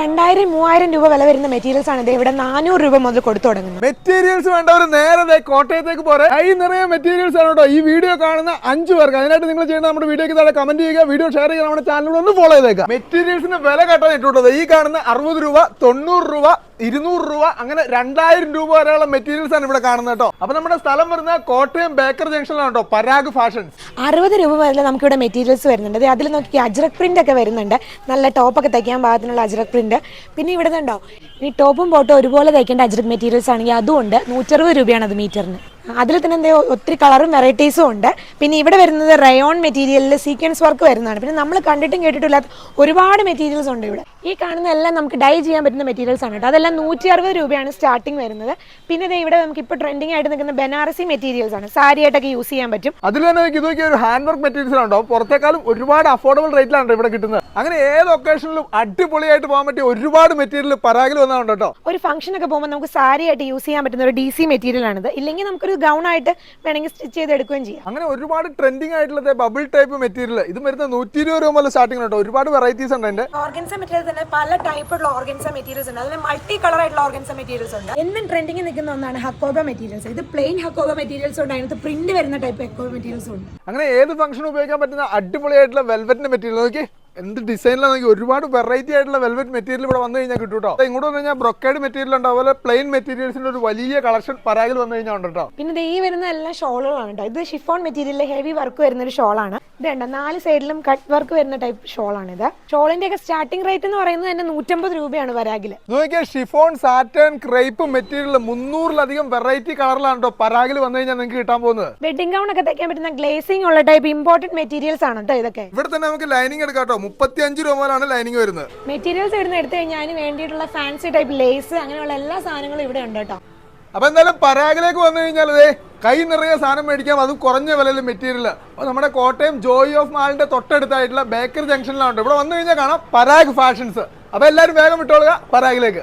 രണ്ടായിരം മൂവായിരം രൂപ വില വരുന്ന മെറ്റീരിയൽസ് ആണ് ഇവിടെ നാനൂറ് രൂപ മുതൽ കൊടുത്തു തുടങ്ങുന്നത്. മെറ്റീരിയൽസ് വേണ്ടവർ നേരെ കോട്ടയത്തേക്ക് പോരെ. കൈ നിറയെ മെറ്റീരിയൽസ് ആണ് കേട്ടോ. ഈ വീഡിയോ കാണുന്ന അഞ്ച് പേർക്ക്. അതിനായിട്ട് നിങ്ങൾ ചെയ്യുന്ന നമ്മുടെ വീഡിയോക്ക് താഴെ കമന്റ് ചെയ്യുക വീഡിയോ ഷെയർ ചെയ്യുക നമ്മുടെ ചാനലിൽ ഒന്ന് ഫോളോ ചെയ്തേക്കുക. മെറ്റീരിയൽസിന് വില കട്ടാൻ ഇട്ടുള്ളത് ഈ കാണുന്ന അറുപത് രൂപ തൊണ്ണൂറ് രൂപ ഇരുന്നൂറ് രൂപ അങ്ങനെ രണ്ടായിരം രൂപ വരെയുള്ള മെറ്റീരിയൽസ് ആണ് ഇവിടെ കാണുന്നത് കേട്ടോ. അപ്പൊ നമ്മുടെ സ്ഥലം വരുന്ന കോട്ടയം ബേക്കർ ജംഗ്ഷനിലാണ് കേട്ടോ പരാഗ് ഫാഷൻസ് അറുപത് രൂപ വരെ നമുക്ക് ഇവിടെ മെറ്റീരിയൽസ് വരുന്നുണ്ട്. അതിൽ നോക്കി അജ്രക് പ്രിന്റ് ഒക്കെ വരുന്നുണ്ട്. നല്ല ടോപ്പ് ഒക്കെ തയ്ക്കാൻ പാകത്തിനുള്ള അജ്രക് പ്രിന്റ് പിന്നെ ഇവിടെ ഉണ്ടോ ഈ ടോപ്പും ബോട്ടും ഒരുപോലെ തയ്ക്കേണ്ട അജ്രക് മെറ്റീരിയൽസ് ആണെങ്കിൽ അതും ഉണ്ട്. നൂറ്ററുപത് രൂപയാണ് അത് മീറ്ററിന് അതിൽ തന്നെ എന്താ ഒത്തിരി കളറും വെറൈറ്റീസും ഉണ്ട്. പിന്നെ ഇവിടെ വരുന്നത് റയോൺ മെറ്റീരിയലിൽ സീക്വൻസ് വർക്ക് വരുന്നതാണ്. പിന്നെ നമ്മൾ കണ്ടിട്ടും കേട്ടിട്ടില്ലാത്ത ഒരുപാട് മെറ്റീരിയൽസ് ഉണ്ട് ഇവിടെ. ഈ കാണുന്ന എല്ലാം നമുക്ക് ഡൈ ചെയ്യാൻ പറ്റുന്ന മെറ്റീരിയൽസ് ആണ് കേട്ടോ. അതെല്ലാം നൂറ്റി അറുപത് രൂപയാണ് സ്റ്റാർട്ടിങ് വരുന്നത്. പിന്നെ ദേ ഇവിടെ നമുക്ക് ഇപ്പോൾ ട്രെൻഡിങ് ആയിട്ട് നിൽക്കുന്ന ബനാറസി മെറ്റീരിയൽസ് ആണ്. സാരി ആയിട്ടൊക്കെ യൂസ് ചെയ്യാൻ പറ്റും. അതിൽ തന്നെ ഇത് നോക്കിയ ഒരു ഹാൻഡ് വർക്ക് മെറ്റീരിയൽസ് ഉണ്ടോ? പുറത്തേക്കാളും ഒരുപാട് അഫോർഡബിൾ റേറ്റിലാണ് ഇവിടെ കിട്ടുന്നത്. അങ്ങനെ ഏത് ഒക്കേഷനിലും അടിപൊളിയായിട്ട് പോകാൻ പറ്റിയ ഒരുപാട് മെറ്റീരിയൽ പരാഗിൽ വന്നാണ് കേട്ടോ ഒരു ഫംഗ്ഷൻ ഒക്കെ പോകുമ്പോൾ നമുക്ക് സാരി ആയിട്ട് യൂസ് ചെയ്യാൻ പറ്റുന്ന ഒരു ഡി സി മെറ്റീരിയൽ ആണിത്. ഇല്ലെങ്കിൽ നമുക്കൊരു ഗൗൺ ആയിട്ട് വേണമെങ്കിൽ സ്റ്റിച്ച് ചെയ്ത് എടുക്കുകയും ചെയ്യാം. അങ്ങനെ ഒരുപാട് ട്രെൻഡിങ് ആയിട്ടുള്ള ബബിൾ ടൈപ്പ് മെറ്റീരിയൽ ഇത് വരുന്ന നൂറ്റി ഇരുപത് രൂപ മുതൽ സ്റ്റാർട്ടിംഗ് കേട്ടോ. ഒരുപാട് വെറൈറ്റീസ് ഉണ്ട് അതിന്റെ. ഓർഗൻസ മെറ്റീരിയൽ തന്നെ പല ടൈപ്പുള്ള ഓർഗൻസ മെറ്റീരിയൽസ് ഉണ്ട്. അതിൽ മൾട്ടി കളർ ആയിട്ടുള്ള ഓർഗൻസ മെറ്റീരിയൽസ് ഉണ്ട്. എന്നും ട്രെൻഡിങ് നിൽക്കുന്ന ഒന്നാണ് ഹക്കോബ മെറ്റീരിയൽസ് ഇത് പ്ലെയിൻ ഹക്കോബ മെറ്റീരിയൽസ് ഉണ്ട്. അതിനകത്ത് പ്രിന്റ് വരുന്ന ടൈപ്പ് ഹക്കോബ മെറ്റീരിയൽസ് ഉണ്ട്. അങ്ങനെ ഏത് ഫംഗ്ഷനും ഉപയോഗിക്കാൻ പറ്റുന്ന അടിപൊളിയായിട്ടുള്ള വെൽവെറ്റിന്റെ മെറ്റീരിയൽ നോക്കി എന്ത് ഡിസൈനിലാണ് നോക്കി ഒരുപാട് വെറൈറ്റി ആയിട്ടുള്ള വെൽവെറ്റ് മെറ്റീരിയൽ ഇവിടെ വന്നു കഴിഞ്ഞാൽ കിട്ടും കേട്ടോ ഇങ്ങോട്ട് വന്നു കഴിഞ്ഞാൽ ബ്രൊക്കേഡ് മെറ്റീരിയൽ ഉണ്ട് അതുപോലെ പ്ലെയിൻ മെറ്റീരിയൽസിന്റെ ഒരു വലിയ കളക്ഷൻ പരാഗിൽ വന്നു കഴിഞ്ഞാൽ ഉണ്ട് കേട്ടോ. പിന്നെ ദേ ഈ വരുന്ന എല്ലാ ഷോളുകളാണ് കേട്ടോ. ഇത് ഷിഫോൺ മെറ്റീരിയലിലെ ഹെവി വർക്ക് വരുന്ന ഒരു ഷോളാണ്. ഇതുണ്ട് നാല് സൈഡിലും കട്ട് വർക്ക് വരുന്ന ടൈപ്പ് ഷോളാണ് ഇത്. ഷോളിന്റെ ഒക്കെ സ്റ്റാർട്ടിംഗ് റേറ്റ് എന്ന് പറയുന്നത് തന്നെ നൂറ്റമ്പത് രൂപയാണ് പരാഗിൽ നോക്കിയാൽ ഷിഫോൺ സാറ്റേൺ ക്രൈപ്പ് മെറ്റീരിയൽ മുന്നൂറിലധികം വെറൈറ്റി കളറിലാണ് കേട്ടോ പരാഗിൽ വന്നു കഴിഞ്ഞാൽ നിങ്ങൾക്ക് കിട്ടാൻ പോകുന്നത്. വെഡിങ് ഗൗൺ ഒക്കെ തയ്ക്കാൻ പറ്റുന്ന ഗ്ലേസിംഗ് ഉള്ള ടൈപ്പ് ഇമ്പോർട്ടന്റ് മെറ്റീരിയൽസ് ആണ് കേട്ടോ ഇതൊക്കെ. ഇവിടെ തന്നെ നമുക്ക് ലൈനിങ് എടുക്കാം കേട്ടോ. മുപ്പത്തി അഞ്ച് രൂപ മുതലാണ് ലൈനിങ് വരുന്നത്. മെറ്റീരിയൽസ് ഇവിടുന്ന് എടുത്തു കഴിഞ്ഞാൽ അതിന് വേണ്ടിയിട്ടുള്ള ഫാൻസി ടൈപ്പ് ലേസ് അങ്ങനെയുള്ള എല്ലാ സാധനങ്ങളും ഇവിടെ ഉണ്ട് കേട്ടോ. അപ്പൊ എന്തായാലും പരാഗിലേക്ക് വന്നു കഴിഞ്ഞാൽ അതെ കൈ നിറയെ സാധനം മേടിക്കാം. അതും കുറഞ്ഞ വിലയിൽ മെറ്റീരിയൽ അപ്പോൾ നമ്മുടെ കോട്ടയം ജോയ് ഓഫ് മാളിന്റെ തൊട്ടടുത്തായിട്ടുള്ള ബേക്കറി ജംഗ്ഷനിലാണ് ഇവിടെ വന്നു കഴിഞ്ഞാൽ കാണാം പരാഗ് ഫാഷൻസ് അപ്പൊ എല്ലാവരും വേഗം വിട്ടോളുക പരാഗിലേക്ക്.